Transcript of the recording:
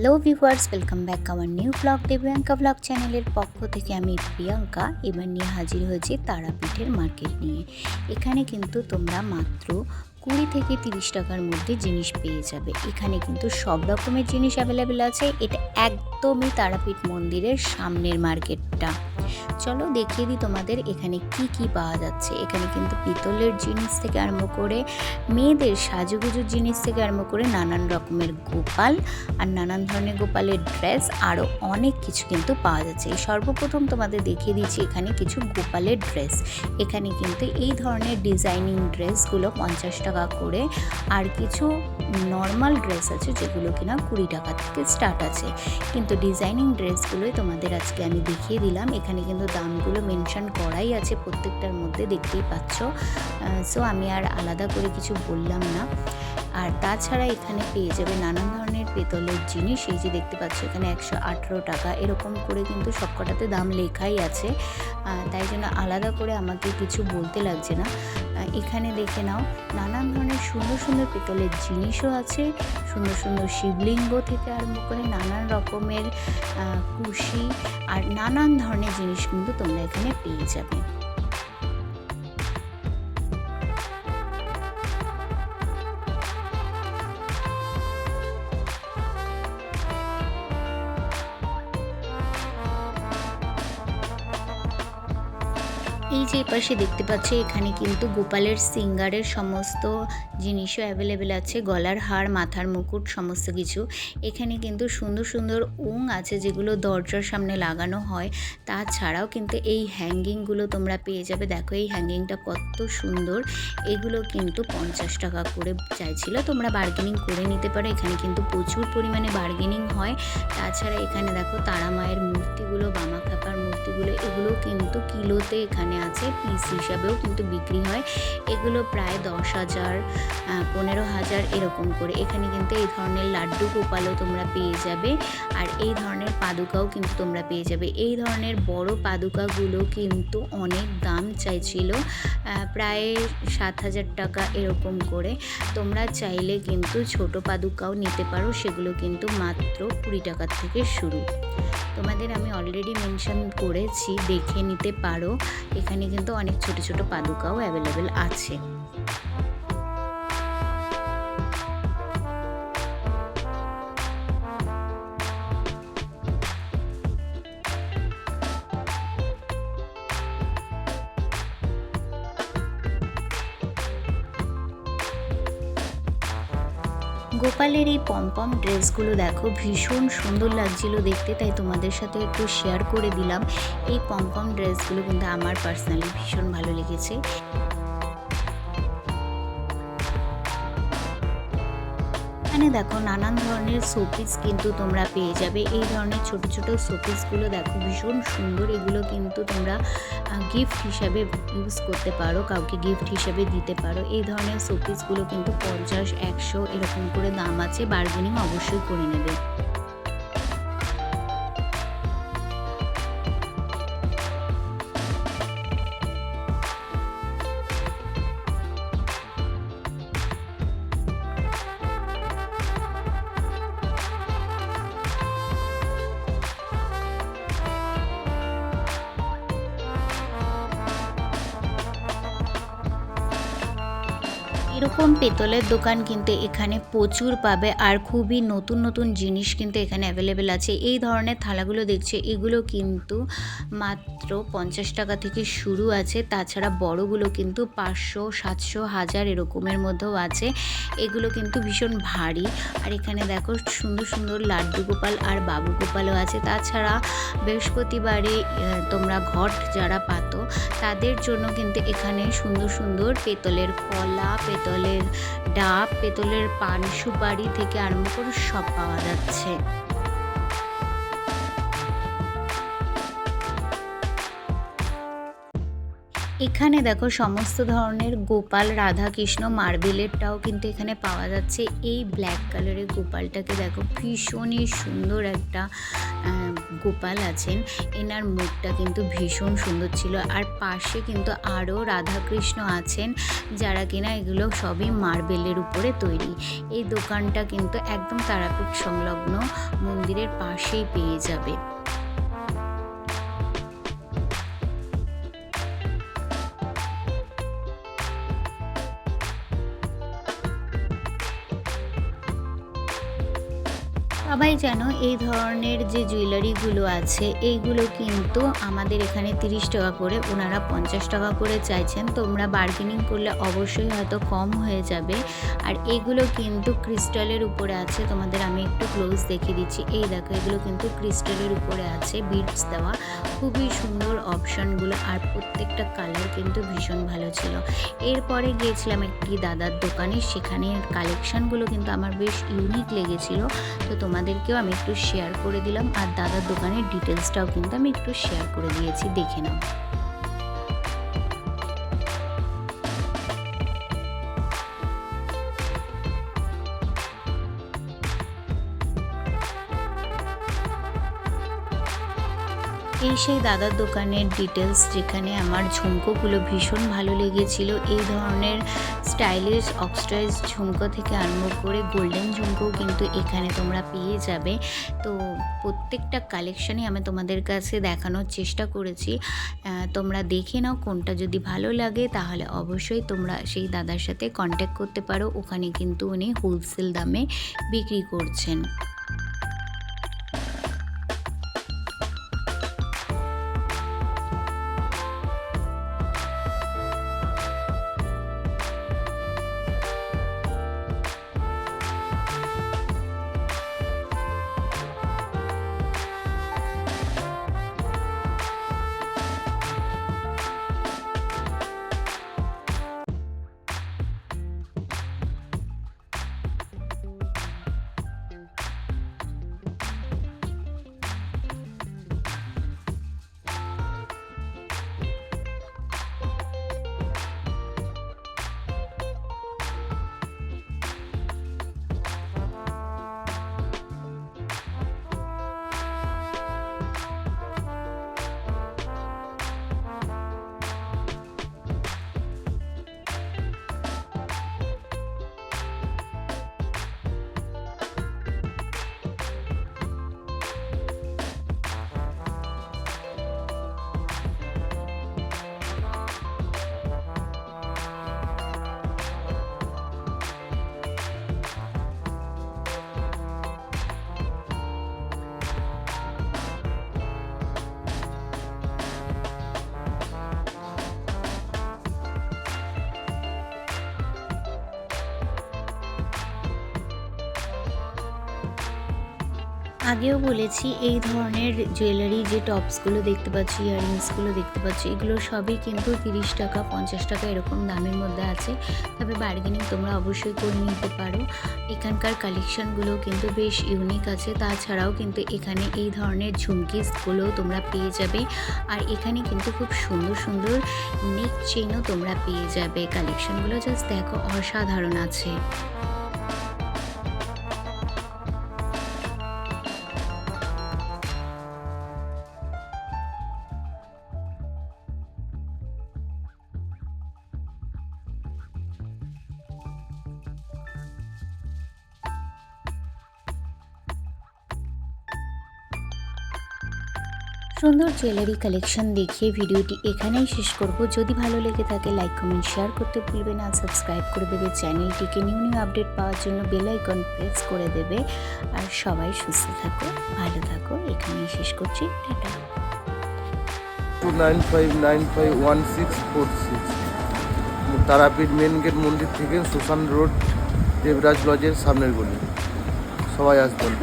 Hello viewers welcome back আমার new blog Debayanka blog চ্যানেলের পক্ষ থেকে আমি প্রিয়াঙ্কা, এবার নিয়ে হাজির হয়েছি তারাপীঠের মার্কেট নিয়ে। এখানে কিন্তু তোমরা মাত্র কুড়ি থেকে তিরিশ টাকার মধ্যে জিনিস পেয়ে যাবে। এখানে কিন্তু সব রকমের জিনিস অ্যাভেলেবেল আছে। এটা একদমই তারাপীঠ মন্দিরের সামনের মার্কেটটা। চলো দেখিয়ে দিই তোমাদের এখানে কি কি পাওয়া যাচ্ছে। এখানে কিন্তু পিতলের জিনিস থেকে আরম্ভ করে, মেয়েদের সাজুগুজুর জিনিস থেকে আরম্ভ করে নানান রকমের গোপাল আর নানান ধরনের গোপালের ড্রেস আরও অনেক কিছু কিন্তু পাওয়া যাচ্ছে। সর্বপ্রথম তোমাদের দেখিয়ে দিচ্ছি এখানে কিছু গোপালের ড্রেস এখানে কিন্তু এই ধরনের ডিজাইনিং ড্রেসগুলো পঞ্চাশ টাকা করে আর কিছু নর্মাল ড্রেস আছে যেগুলো কিনা কুড়ি টাকা থেকে স্টার্ট আছে। কিন্তু ডিজাইনিং ড্রেসগুলোই তোমাদের আজকে আমি দেখিয়ে দিলাম। এখানে কিন্তু দামগুলো মেনশন করাই আছে প্রত্যেকটার মধ্যে, দেখতেই পাচ্ছ। সো আমি আর আলাদা করে কিছু বললাম না। আর তাছাড়া এখানে পেয়ে যাবে নানান ধরনের পেতলের জিনিস। এই যে দেখতে পাচ্ছ, এখানে একশো আঠেরো টাকা। এরকম করে কিন্তু সবকটাতে দাম লেখাই আছে। তাই জন্য আলাদা করে আমাকে কিছু বলতে লাগছে না। এখানে দেখে নাও, নানান ধরনের সুন্দর সুন্দর পেতলের জিনিসও আছে। সুন্দর সুন্দর শিবলিঙ্গ থেকে আরম্ভ করে নানান রকমের কুশি আর নানান ধরনের জিনিস কিন্তু তোমরা এখানে পেয়ে যাবে। এই যে পাশে দেখতে পাচ্ছ, এখানে কিন্তু গোপালের সিঙ্গারের সমস্ত জিনিসও অ্যাভেলেবেল আছে। গলার হার, মাথার মুকুট, সমস্ত কিছু। এখানে কিন্তু সুন্দর সুন্দর উং আছে যেগুলো দরজার সামনে লাগানো হয়। তাছাড়াও কিন্তু এই হ্যাঙ্গিংগুলো তোমরা পেয়ে যাবে। দেখো এই হ্যাঙ্গিংটা কত সুন্দর। এগুলো কিন্তু পঞ্চাশ টাকা করে চাইছিল। তোমরা বার্গেনিং করে নিতে পারো। এখানে কিন্তু প্রচুর পরিমাণে বার্গেনিং হয়। তাছাড়া এখানে দেখো তারা মায়ের মূর্তিগুলো মূর্তিগুলো এগুলো কিন্তু কিলোতে এখানে আছে পিস হিসাবেও কিন্তু বিক্রি হয়। এগুলো প্রায় দশ হাজার পনেরো হাজার এরকম করে। এখানে কিন্তু এই ধরনের লাড্ডু গোপালও তোমরা পেয়ে যাবে। আর এই ধরনের পাদুকাও কিন্তু তোমরা পেয়ে যাবে। এই ধরনের বড় পাদুকাগুলো কিন্তু অনেক দাম চাইছিল প্রায় সাত হাজার টাকা এরকম করে। তোমরা চাইলে কিন্তু ছোট পাদুকাও নিতে পারো, সেগুলো কিন্তু মাত্র কুড়ি টাকার থেকে শুরু। তোমাদের আমি অলরেডি মেনশন করেছি, দেখে নিতে পারো। এখানে কিন্তু অনেক ছোট ছোট পাদুকাও অ্যাভেলেবেল আছে। গোপালের এই পমপম ড্রেসগুলো দেখো, ভীষণ সুন্দর লাগছিল দেখতে, তাই তোমাদের সাথে একটু শেয়ার করে দিলাম। এই পমপম ড্রেসগুলো কিন্তু আমার পার্সোনালি ভীষণ ভালো লেগেছে। এখানে দেখো নানান ধরনের শোপিস কিন্তু তোমরা পেয়ে যাবে। এই ধরনের ছোট ছোট শোপিসগুলো দেখো ভীষণ সুন্দর। এগুলো কিন্তু তোমরা গিফট হিসাবে ইউজ করতে পারো, কাউকে গিফট হিসাবে দিতে পারো। এই ধরনের শোপিসগুলো কিন্তু পঞ্চাশ, একশো এরকম করে দাম আছে। বার্গেনিং অবশ্যই করে নেবে। এরকম পেতলের দোকান কিন্তু এখানে প্রচুর পাবে আর খুবই নতুন নতুন জিনিস কিন্তু এখানে অ্যাভেলেবেল আছে। এই ধরনের থালাগুলো দেখছে, এগুলো কিন্তু মাত্র পঞ্চাশ টাকা থেকে শুরু আছে। তাছাড়া বড়গুলো কিন্তু পাঁচশো, সাতশো, হাজার এরকমের মধ্যেও আছে। এগুলো কিন্তু ভীষণ ভারী। আর এখানে দেখো সুন্দর সুন্দর লাড্ডু গোপাল আর বাবু গোপালও আছে। তাছাড়া বৃহস্পতিবারে তোমরা ঘট যারা পাতো, তাদের জন্য কিন্তু এখানে সুন্দর সুন্দর পেতলের কলা পেতলের ডাব পেতলের পান সুপারি থেকে আরম্ভ করে সব পাওয়া যাচ্ছে। এখানে দেখো সমস্ত ধরনের গোপাল, রাধাকৃষ্ণ মার্বেলেরটাও কিন্তু এখানে পাওয়া যাচ্ছে। এই ব্ল্যাক কালারের গোপালটাকে দেখো ভীষণই সুন্দর একটা গোপাল আছেন। এনার মুখটা কিন্তু ভীষণ সুন্দর ছিল। আর পাশে কিন্তু আরও রাধাকৃষ্ণ আছেন, যারা কিনা এগুলো সবই মার্বেলের উপরে তৈরি। এই দোকানটা কিন্তু একদম তারাপীঠ সংলগ্ন মন্দিরের পাশেই পেয়ে যাবে। সবাই জানো এই ধরনের যে জুয়েলারিগুলো আছে, এইগুলো কিন্তু আমাদের এখানে তিরিশ টাকা করে, ওনারা পঞ্চাশ টাকা করে চাইছেন। তোমরা বার্গেনিং করলে অবশ্যই হয়তো কম হয়ে যাবে। আর এগুলো কিন্তু ক্রিস্টালের উপরে আছে, তোমাদের আমি একটু ক্লোজ দেখিয়ে দিচ্ছি। এই দেখো, এগুলো কিন্তু ক্রিস্টালের উপরে আছে বিটস দেওয়া। খুবই সুন্দর অপশানগুলো আর প্রত্যেকটা কালার কিন্তু ভীষণ ভালো ছিল। এরপরে গিয়েছিলাম একটি দাদার দোকানে, সেখানে কালেকশানগুলো কিন্তু আমার বেশ ইউনিক লেগেছিল। তো তোমাদেরকেও আমি একটু শেয়ার করে দিলাম আর দাদার দোকানের ডিটেলসটাও কিন্তু আমি একটু শেয়ার করে দিয়েছি, দেখে নাও। এই সেই দাদার দোকানের ডিটেলস যেখানে আমার ঝুমকোগুলো ভীষণ ভালো লেগেছিল, এই ধরনের স্টাইলিশ অক্সটাইজ ঝুমকো থেকে আরম্ভ করে গোল্ডেন ঝুমকো কিন্তু এখানে তোমরা পেয়ে যাবে। তো প্রত্যেকটা কালেকশানই আমি তোমাদের কাছে দেখানোর চেষ্টা করেছি। তোমরা দেখে নাও কোনটা যদি ভালো লাগে, তাহলে অবশ্যই তোমরা সেই দাদার সাথে কন্ট্যাক্ট করতে পারো। ওখানে কিন্তু উনি হোলসেল দামে বিক্রি করছেন। আগেও বলেছি, এই ধরনের জুয়েলারি যে টপসগুলো দেখতে পাচ্ছি ইয়াররিংসগুলো দেখতে পাচ্ছি, এগুলো সবই কিন্তু তিরিশ টাকা, পঞ্চাশ টাকা এরকম দামের মধ্যে আছে। তবে বার্গেনিং তোমরা অবশ্যই করে নিতে পারো। এখানকার কালেকশানগুলো কিন্তু বেশ ইউনিক আছে। তাছাড়াও কিন্তু এখানে এই ধরনের ঝুমকিসগুলো তোমরা পেয়ে যাবে। আর এখানে কিন্তু খুব সুন্দর সুন্দর নেক চেইনও তোমরা পেয়ে যাবে। কালেকশানগুলো জাস্ট দেখো, অসাধারণ আছে। সুন্দর জুয়েলারি কালেকশন দেখিয়ে ভিডিওটি এখানেই শেষ করব। যদি ভালো লেগে থাকে লাইক কমেন্ট শেয়ার করতে ভুলবে না। সাবস্ক্রাইব করে দেবে চ্যানেলটিকে নিউ নিউ আপডেট পাওয়ার জন্য বেল আইকন প্রেস করে দেবে। আর সবাই সুস্থ থাকো, ভালো থাকো। এখানেই শেষ করছি। টাটা। তারাপীঠ মেন গেট মন্দির থেকে সুশান রোড দেবরাজ লজের সামনের গলি। সবাই আসবেন।